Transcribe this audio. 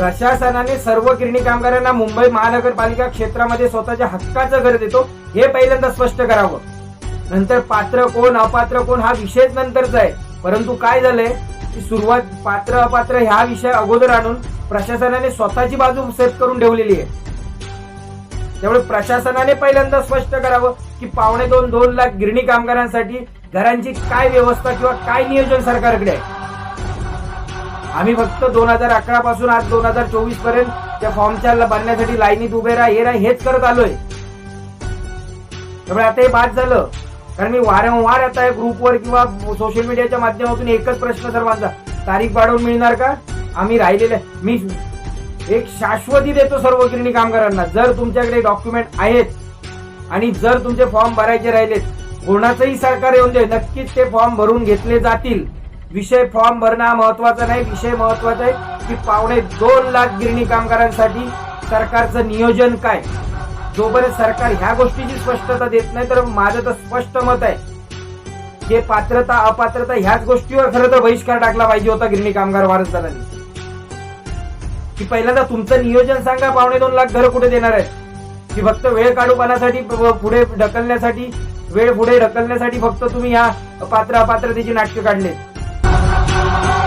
प्रशासनाने सर्व गिरणी कामगारांना मुंबई महानगरपालिका क्षेत्रामध्ये स्वतःच्या हक्काचं घर देतो हे पहिल्यांदा स्पष्ट करावं. नंतर पात्र कोण अपात्र कोण हा विषयच नंतरचा आहे. परंतु काय झालंय? की सुरुवात पात्र अपात्र ह्या विषय अगोदर आणून प्रशासनाने स्वतःची बाजू सेट करून ठेवलेली आहे. त्यामुळे प्रशासनाने पहिल्यांदा स्पष्ट करावं की पावणे दोन दोन लाख गिरणी कामगारांसाठी घरांची काय व्यवस्था किंवा काय नियोजन सरकारकडे आहे. आम्ही फक्त दोन हजार अकरा पासून आज दोन हजार चोवीसपर्यंत त्या फॉर्मच्या भरण्यासाठी लाईनीत उभे राहा हे राहा हेच करत आलोय. त्यामुळे आता हे बाद झालं. कारण मी वारंवार आता या ग्रुपवर किंवा सोशल मीडियाच्या माध्यमातून एकच प्रश्न सर्वांचा तारीख वाढवून मिळणार का? आम्ही राहिलेले मी एक शाश्वती देतो सर्व गिरणी कामगारांना जर तुमच्याकडे डॉक्युमेंट आहेत आणि जर तुमचे फॉर्म भरायचे राहिलेत कोणाचंही सरकार येऊन दे नक्कीच ते फॉर्म भरून घेतले जातील. विषय फॉर्म भरणं हा महत्त्वाचा नाही. विषय महत्त्वाचा आहे की पावणे दोन लाख गिरणी कामगारांसाठी सरकारचं नियोजन काय? जोपर्यंत सरकार ह्या गोष्टीची स्पष्टता देत नाही तर माझं तर स्पष्ट मत आहे जे पात्रता अपात्रता ह्याच गोष्टीवर खरं तर बहिष्कार टाकला पाहिजे होता गिरणी कामगार वारसदारांनी. की पहिल्यांदा तुमचं नियोजन सांगा पावणे दोन लाख घर कुठे देणार आहेत? की फक्त वेळ काढूपणासाठी पुढे ढकलण्यासाठी वेळ पुढे ढकलण्यासाठी फक्त तुम्ही ह्या पात्र अपात्रतेची नाटकं काढले Bye.